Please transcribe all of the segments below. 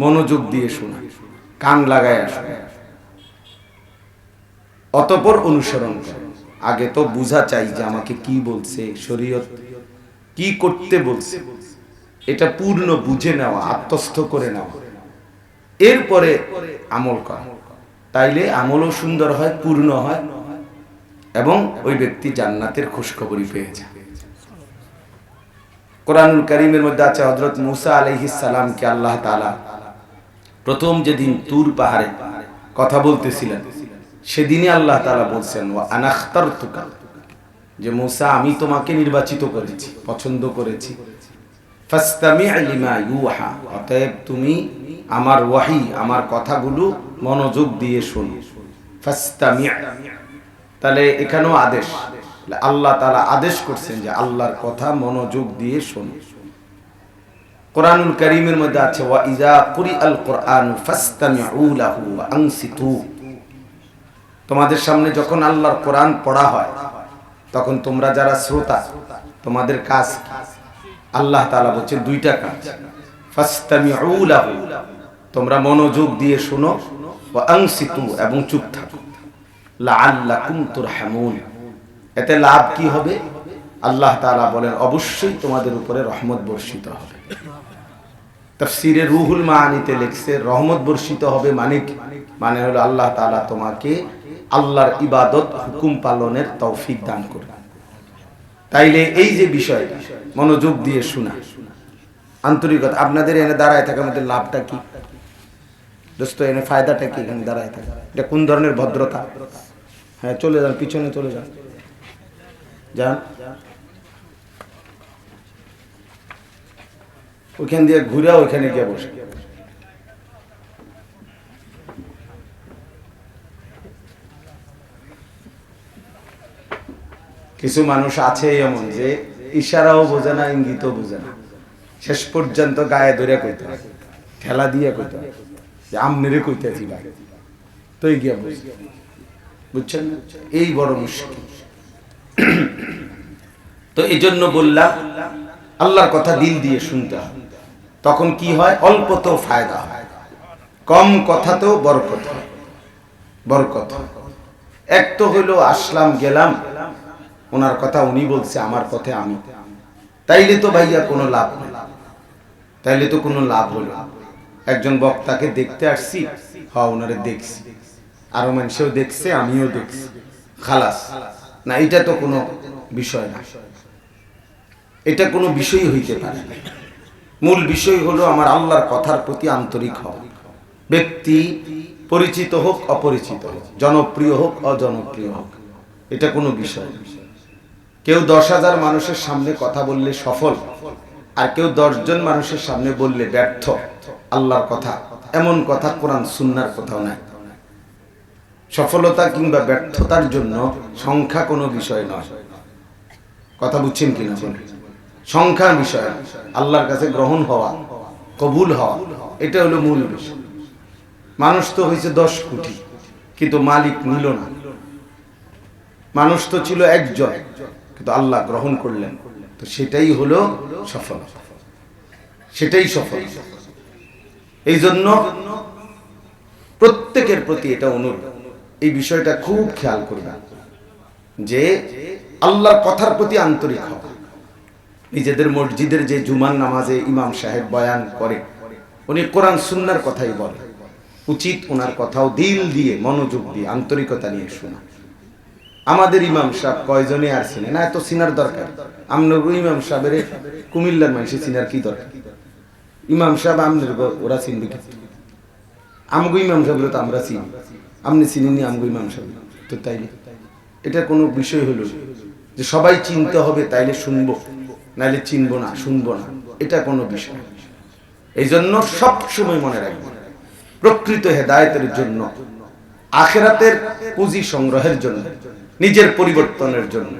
মনোযোগ দিয়ে শোনা, কান লাগায় শোনা অতপর অনুসরণ করে। আগে তো বুঝা চাই যে আমাকে কি বলছে, শরীয়ত কি করতে বলছে। এটা পূর্ণ বুঝে নেওয়া আত্মস্থ করে নেওয়া এরপরে আমল করা। তাইলে আমলও সুন্দর হয়, পূর্ণ হয় এবং ওই ব্যক্তি জান্নাতের খোঁজখবরই পেয়ে যায়। কোরআনুল করিমের মধ্যে আছে হজরত মুসা আলহিস সালামকে আল্লাহ তালা প্রথম যেদিন তুর পাহাড়ে কথা বলতেছিলেন, সেদিনই আল্লাহ তালা বলছেন ও আনাখতার তুকা যে মুসা, আমি তোমাকে নির্বাচিত করেছি, পছন্দ করেছি। অতএব তুমি আমার ওয়াহি, আমার কথাগুলো মনোযোগ দিয়ে শোনো। তাহলে এখানেও আদেশ। আল্লাহ তালা আদেশ করছেন যে আল্লাহর কথা মনোযোগ দিয়ে শোনো। কোরআনুল করিমের মধ্যে আছে, ওয়া ইজা কুরি আল কোরআন ফাস্তামিউ লাহু ওয়া আনসিতু তোমাদের সামনে যখন আল্লাহর কোরআন পড়া হয়, তখন তোমরা যারা শ্রোতা, তোমাদের কাজ আল্লাহ তাআলা বলছেন দুইটা কাজ। ফাস্তামিউ লাহু, তোমরা মনোযোগ দিয়ে শোনো, ওয়া আনসিতু এবং চুপ থাকো। লাআল্লাকুম তুরহামুন। এতে লাভ কি হবে? আল্লাহ তাআলা বলেন, অবশ্যই তোমাদের উপরে রহমত বর্ষিত হবে। তফসিরে রুহুল মাহানিতে লিখছে, রহমত বর্ষিত হবে মানে মানে হলো আল্লাহ তাআলা তোমাকে আল্লাহর ইবাদত, হুকুম পালনের তৌফিক দান করবে। তাইলে এই যে বিষয়, মনোযোগ দিয়ে শোনা। আন্তরিকতা, আপনাদের এনে দাঁড়ায় থাকার মধ্যে লাভটা কি? দোস্ত, এনে ফায়দাটা কি এখানে দাঁড়ায় থাকে? এটা কোন ধরনের ভদ্রতা? হ্যাঁ চলে যান, পিছনে চলে যান। যান। ওইখান দিয়ে ঘুরে ওইখানে গিয়ে বসে কিছু মানুষ আছে এমন যে ইশারাও বোঝে না, ইঙ্গিতও বোঝে না শেষ পর্যন্ত গায়ে ধরে কইতে। ঠেলা দিয়ে কইতে। যে আমনেরে কইতেছি ভাই তো এই গিয়া বুঝ বুঝছেন এই বড় মুশকিল তো এই জন্য বললাম, আল্লাহর কথা দিল দিয়ে শুনতে হয় তখন কি হয়? অল্প তো ফায়দা হয়। কম কথাতেও বরকত হয়। বরকত হয়। এক তো হইল, আসলাম, গেলাম। ওনার কথা উনি বলছে, আমার পথে আমি। তাইলে তো ভাইয়া কোনো লাভ নেই। তাইলে তো কোনো লাভ হলো। একজন বক্তাকে দেখতে আসছি হ ওনারে দেখছি। আরও মানুষও দেখছে, আমিও দেখছি। খালাস। না, এটা তো কোনো বিষয় না। এটা কোনো বিষয় হইতে পারে না। মূল বিষয় হলো আমার আল্লাহর কথার প্রতি আন্তরিক হওয়া ব্যক্তি পরিচিত হোক, অপরিচিত হোক, জনপ্রিয় হোক, অজনপ্রিয় হোক, এটা কোনো বিষয়। কেউ দশ হাজার মানুষের সামনে কথা বললে সফল, আর কেউ দশজন মানুষের সামনে বললে ব্যর্থ, আল্লাহর কথা এমন কথা কোরআন, সুন্নার কোথাও নাই সফলতা কিংবা ব্যর্থতার জন্য সংখ্যা কোনো বিষয় নয় কথা বুঝছেন কিনা বলেন? সংখ্যা বিষয়। আল্লাহর কাছে গ্রহণ হওয়া, কবুল হওয়া, এটা হলো মূল বিষয়। মানুষ তো হয়েছে দশ কোটি, কিন্তু মালিক নিল না। মানুষ তো ছিল একজন, কিন্তু আল্লাহ গ্রহণ করলেন। তো সেটাই হলো সফল সেটাই সফল। এই জন্য প্রত্যেকের প্রতি এটা অনুরোধ। এই বিষয়টা খুব খেয়াল করবেন যে আল্লাহর কথার প্রতি আন্তরিক হওয়া। নিজেদের মসজিদের যে জুমান নামাজে ইমাম সাহেব বয়ান করে, উনি কোরআন সুন্নার কথাই বলে। উচিত ওনার কথাও দিল দিয়ে, মনোযোগ দিয়ে, আন্তরিকতা নিয়ে শোনা। আমাদের ইমাম সাহেব কয়জনে আর চিনে? না, এত চিনার দরকার। আমরা ইমাম সাহেবের, কুমিল্লার মানুষে চিনার কি দরকার? ইমাম সাহেব আমনের ওরা চিনবে কি? আমগো ইমাম সাহেবের তো আমরা চিনি। আপনি চিনিনি আমগো ইমাম সাহেব? তো তাইলে? এটা কোনো বিষয় হলো যে সবাই চিনতে হবে, তাইলে শুনব। নাইলে চিনবো না, শুনব না। এটা কোনো বিষয় এই জন্য সব সময় মনে রাখবেন প্রকৃত হেদায়েতের জন্য, আখেরাতের পুঁজি সংগ্রহের জন্য, নিজের পরিবর্তনের জন্য।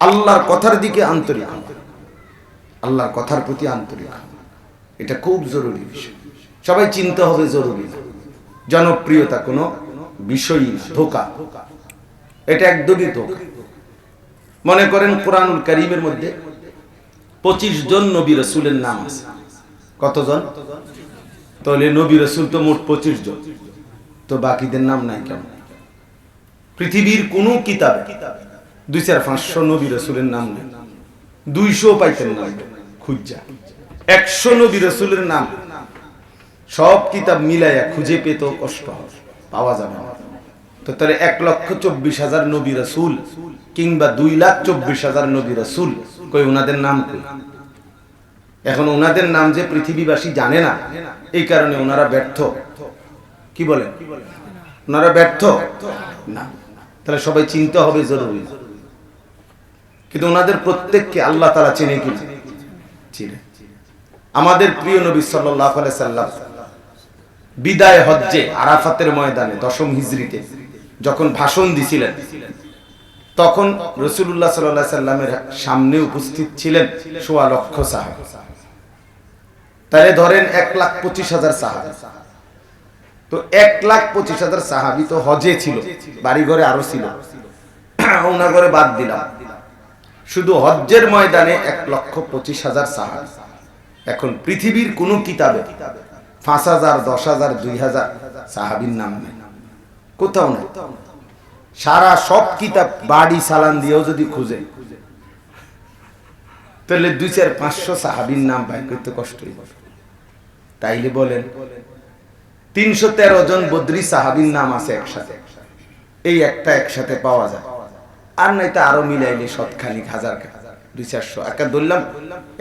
আল্লাহর কথার দিকে আন্তরিক আল্লাহর কথার প্রতি আন্তরিক এটা খুব জরুরি বিষয়। সবাই চিনতে হবে জরুরি জনপ্রিয়তা কোনো বিষয়ই ধোকা। এটা একদমই ধোকা। মনে করেন কোরআনুল করিমের মধ্যে পঁচিশ জন নবী রসুলের নাম আছে। কতজন? তাহলে নবী রসুল তো মোট পঁচিশ জন। তো বাকিদের নাম নাই কেমন? পৃথিবীর কোন কিতাব দুই চার পাঁচশো নবী রসুলের নাম নেই। দুইশো পাইতেন নাম খুঁজা। একশো নবী রসুলের নাম। সব কিতাব মিলাইয়া খুঁজে পেত কষ্ট হবে পাওয়া যাবে না। তো তাহলে এক লক্ষ চব্বিশ হাজার নবী রসুল কিংবা দুই লাখ চব্বিশ হাজার নবী রসুল কই ওনাদের নাম কই? এখন ওনাদের নাম যে পৃথিবীবাসী জানে না, এই কারণে ওনারা ব্যর্থ। কি বলে ওনারা ব্যর্থ? না। তাহলে সবাই চিনতে হবে জরুরি। কিন্তু ওনাদের প্রত্যেককে আল্লাহ তারা চেনে কি চিনে। আমাদের প্রিয় নবী সাল্লাহ সাল্লাম বিদায় হজ্জে আরাফাতের ময়দানে দশম হিজরিতে যখন ভাষণ দিছিলেন তখন রসুল্লাহ সাল্লাহ সাল্লামের সামনে উপস্থিত ছিলেন সোয়া লক্ষ সাহাব। তাহলে ধরেন এক লাখ পঁচিশ হাজার সাহাবি। তো এক লাখ পঁচিশ হাজার সাহাবি তো হজে ছিল বাড়ি ঘরে আরও ছিল। ওনা করে বাদ দিলাম। শুধু হজ্জের ময়দানে এক লক্ষ পঁচিশ হাজার সাহাবি। এখন পৃথিবীর কোন কিতাবে পাঁচ হাজার, দশ হাজার, দুই হাজার সাহাবির নাম নেই। কোথাও নেই। সারা সব কিতাব বাড়ি সালান দিয়েও যদি খুঁজে, তাহলে দুই চার পাঁচশো সাহাবির নাম বাইর করতে কষ্ট হইব। তাইলে বলেন, তিনশো তেরো জন বদ্রি সাহাবির নাম আছে একসাথে। এই একটা একসাথে পাওয়া যায়। আর নাই নয়তো আরও মিলাইলে শতখানিক হাজার দুই চারশো। একটা ধরলাম,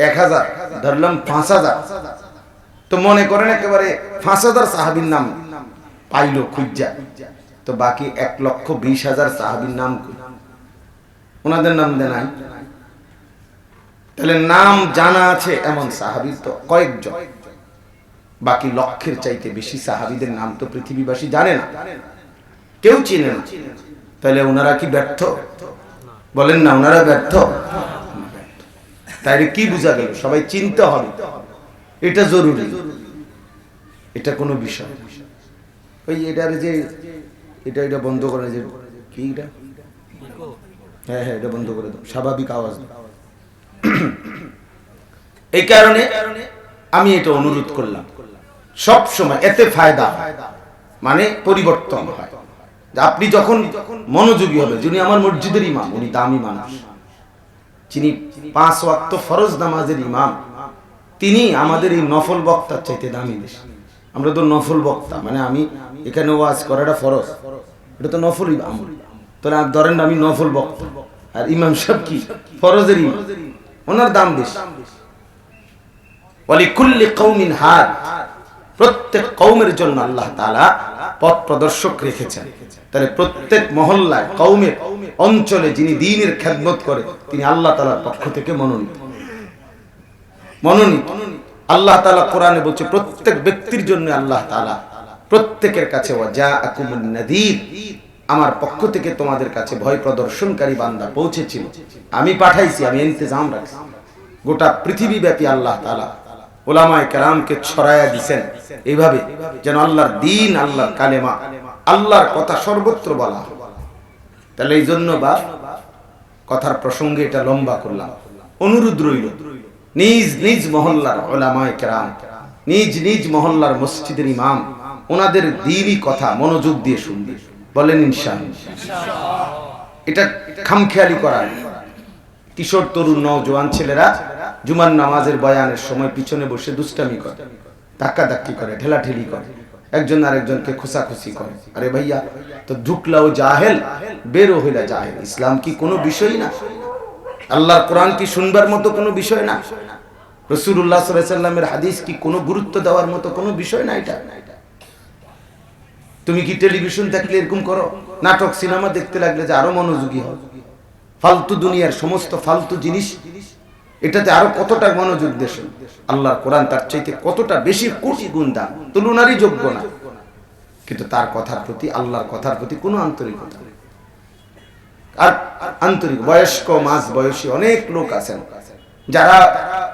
এক হাজার, ধরলাম পাঁচ হাজার। তো মনে করেন একেবারে পাঁচ হাজার সাহাবির নাম পাইলো খুঁজা। তো বাকি এক লক্ষ বিশ হাজার সাহাবির নাম? ওনাদের নাম নাই তাহলে নাম জানা আছে এমন সাহাবির তো কয়েকজন। বাকি লক্ষের চাইতে বেশি সাহাবিদের নাম তো পৃথিবীবাসী জানে না। কেউ চিনে না। তাহলে ওনারা কি ব্যর্থ? বলেন না, ওনারা ব্যর্থ। তাইলে কি বোঝা গেল? সবাই চিনতে হবে। এটা জরুরি। এটা কোনো বিষয় ওই এটার যে এটা এটা বন্ধ করে যে কি এটা? হ্যাঁ হ্যাঁ এটা বন্ধ করে দাও। স্বাভাবিক আওয়াজ এই কারণে আমি এটা অনুরোধ করলাম। সব সময় এতে ফায়দা মানে পরিবর্তন হয়। আপনি যখন মনোযোগী হবে যিনি আমার মসজিদের ইমাম, উনি দামি মানুষ। যিনি পাঁচ ওয়াক্ত ফরজ নামাজের ইমাম, তিনি আমাদের এই নফল বক্তার চাইতে দামি বেশি। আমরা তো নফল বক্তা মানে আমি এখানে ওয়াজ করাটা ফরজ। এটা তো নফল আমল। তাহলে আর ধরেন আমি নফল বক্তা। আর ইমাম সাহেব কি? ফরজের ওনার দাম বেশি। প্রত্যেক আল্লাহ মহল্লায় অঞ্চলে যিনি দ্বীনের খেদমত করে, তিনি আল্লাহ তাআলার পক্ষ থেকে মনোনীত। মনোনীত। আল্লাহ তাআলা কোরআনে বলছে, প্রত্যেক ব্যক্তির জন্য আল্লাহ তাআলা প্রত্যেকের কাছে আমার পক্ষ থেকে তোমাদের কাছে ভয় প্রদর্শনকারী বান্দা পৌঁছেছিল। আমি পাঠাইছি, আমি ইন্তজাম রাখছি। গোটা পৃথিবী ব্যাপী আল্লাহ তাআলা ওলামায়ে কেরামকে ছড়ায়া দিছেন। এইভাবে যেন আল্লাহর দিন, আল্লাহর কালেমা, আল্লাহর কথা সর্বত্র বলা তাহলে এই জন্য বা কথার প্রসঙ্গে এটা লম্বা করলাম। অনুরোধ রইল, নিজ নিজ মহল্লার ওলামায়ে কেরাম, নিজ নিজ মহল্লার মসজিদের ইমাম ওনাদের দিনই কথা, মনোযোগ দিয়ে শুনবে। বলেন ইনশাআল্লাহ। এটা খামখেয়ালি করা। নয়। কিশোর, তরুণ নওজোয়ান ছেলেরা জুমার নামাজের বয়ানের সময় পিছনে বসে দুষ্টামি করে ধাক্কা ধাক্কি করে ঠেলাঠেলি করে। একজন আরেকজনকে খোসাখুসি করে। আরে ভাইয়া, তো ঢুকলাও জাহেল বেরো হইলা জাহেল। ইসলাম কি কোনো বিষয় না? আল্লাহর কোরআন কি শুনবার মতো কোনো বিষয় না? রসুল্লাহ সাল্লামের হাদিস কি কোনো গুরুত্ব দেওয়ার মতো কোনো বিষয় না এটা? তুমি কি টেলিভিশন দেখলে এরকম করো? নাটক, সিনেমা দেখতে লাগলে যে আরও মনোযোগী হও। ফালতু দুনিয়ার সমস্ত ফালতু জিনিস, এটাতে আরও কতটা মনোযোগ দেশ? আল্লাহর কোরআন তার চাইতে কতটা বেশি কোটি গুণ দাম? তুলনারই যোগ্য না। কিন্তু তার কথার প্রতি, আল্লাহর কথার প্রতি কোনো আন্তরিকতা আর আন্তরিক, বয়স্ক, মাঝ বয়সী অনেক লোক আছেন। যারা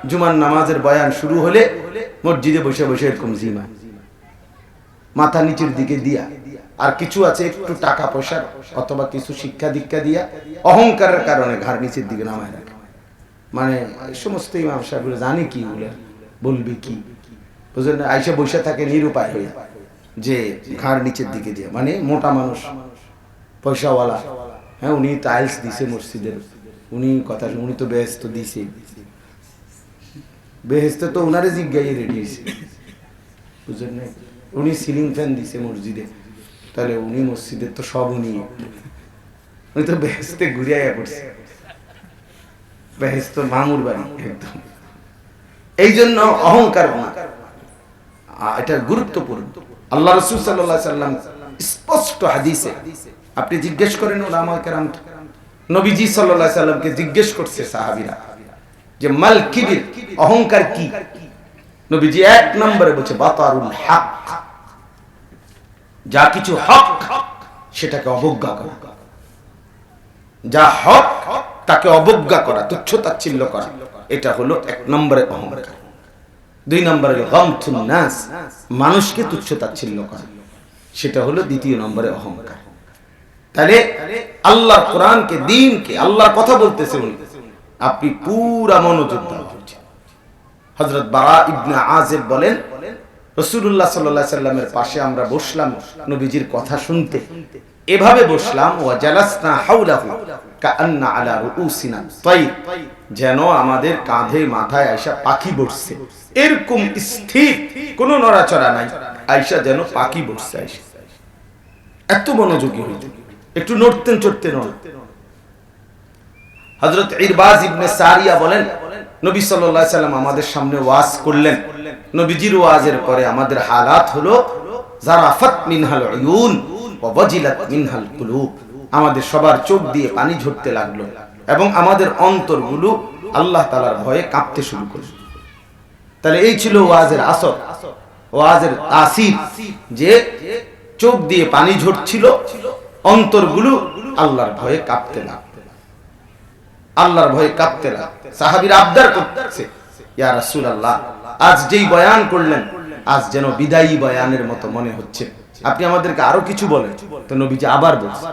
জুমার নামাজের বয়ান শুরু হলে মসজিদে বসে বসে এরকম জিমা মাথা নিচের দিকে দিয়া। আর কিছু আছে, একটু টাকা পয়সা অথবা কিছু শিক্ষা দীক্ষা দিয়া, অহংকারের কারণে ঘাড় নিচের দিকে নামায় রাখে। মানে সমস্ত ইমাম সাহেবগুলো জানে কি বলে বলবে কি? বুঝলেন আইসা বসে থাকে নিরুপায় হয়ে যে ঘাড় নিচের দিকে দিয়ে। মানে মোটা মানুষ, পয়সাওয়ালা। হ্যাঁ উনি টাইলস দিছে মসজিদের। উনি কথা উনি তো বেহেস্ত দিছে। বেহেস্ত তো ওনারে জিজ্ঞাই রেডি বুঝলেন না? উনি সিলিং ফ্যান দিছে মসজিদে। তাহলে উনি মসজিদের তো সব উনি। উনি তো বেহেস্তে ঘুরিয়া পড়ছে। বেহেস্ত মামুর বাড়ি, একদম। এই জন্য অহংকার এটা গুরুত্বপূর্ণ। আল্লাহ রসুল সাল্লাহ সাল্লাম স্পষ্ট হাদিসে, আপনি জিজ্ঞেস করেন ওলামা কেরাম, নবীজি সাল্লাহ সাল্লামকে জিজ্ঞেস করছে সাহাবিরা যে মাল কিবির, অহংকার কি? নবীজি এক নম্বরে বলছে, বাতারুল হক। যা কিছু হক, সেটাকে অবজ্ঞা করা। যা হক, তাকে অবজ্ঞা করা তুচ্ছ তাচ্ছিল্য করা। এটা হলো এক নম্বরে অহংকার। দুই নম্বরে নাস, মানুষকে তুচ্ছ তাচ্ছিল্য করা। সেটা হলো দ্বিতীয় নম্বরে অহংকার। তাহলে আল্লাহর কোরআনকে, দিনকে, আল্লাহর কথা বলতেছে আপনি পুরা মনোযোগ উচিত হজরত বারা ইবনে আজেব বলেন রসুল্লাহ সাল্লাহ সাল্লামের পাশে আমরা বসলাম নবীজির কথা শুনতে। এভাবে বসলাম যেন আমাদের কাঁধে মাথায় পাখি বসছে। এরকম স্থির কোনো নড়াচড়া নাই আয়সা যেন পাখি বসছে এত মনোযোগী হইত একটু নড়তেন চড়তেন হজরত ইরবাজ ইবনে সারিয়া বলেন নবী আলাইহি সাল্লাম আমাদের সামনে ওয়াজ করলেন। নবীজির ওয়াজের পরে আমাদের হালাত হলো আমাদের সবার চোখ দিয়ে পানি ঝরতে লাগল এবং আমাদের অন্তরগুলো আল্লাহ তাআলার ভয়ে কাঁপতে শুরু করল। তাহলে এই ছিল ওয়াজের আসর। ওয়াজের তাসির যে চোখ দিয়ে পানি ঝরছিল অন্তর অন্তরগুলো আল্লাহর ভয়ে কাঁপতে লাগল। আল্লাহর ভয়ে কাঁপতে লাগল। সাহাবীর আবদার করতেছে, ইয়া রাসূলুল্লাহ, আজ যেই বয়ান করলেন, আজ যেন বিদায়ী বয়ানের মতো মনে হচ্ছে। আপনি আমাদেরকে আরও কিছু বলেন? তো নবীজি আবার বলছে,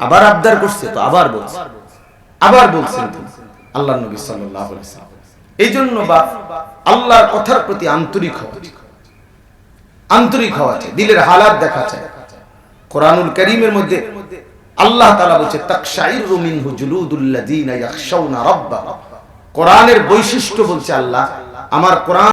আবার আবদার করছে তো আবার বলছে, আবার বলছেন আল্লাহ নবী ওয়াসাল্লাম এই জন্য বা আল্লাহর কথার প্রতি আন্তরিক হওয়া আন্তরিক হওয়া চাই, দিলের হালাত দেখা চাই। কোরআনুল করিমের মধ্যে আল্লাহ তালা বলছে কোরআনের বৈশিষ্ট্য বলছে আল্লাহ আমার কোরআন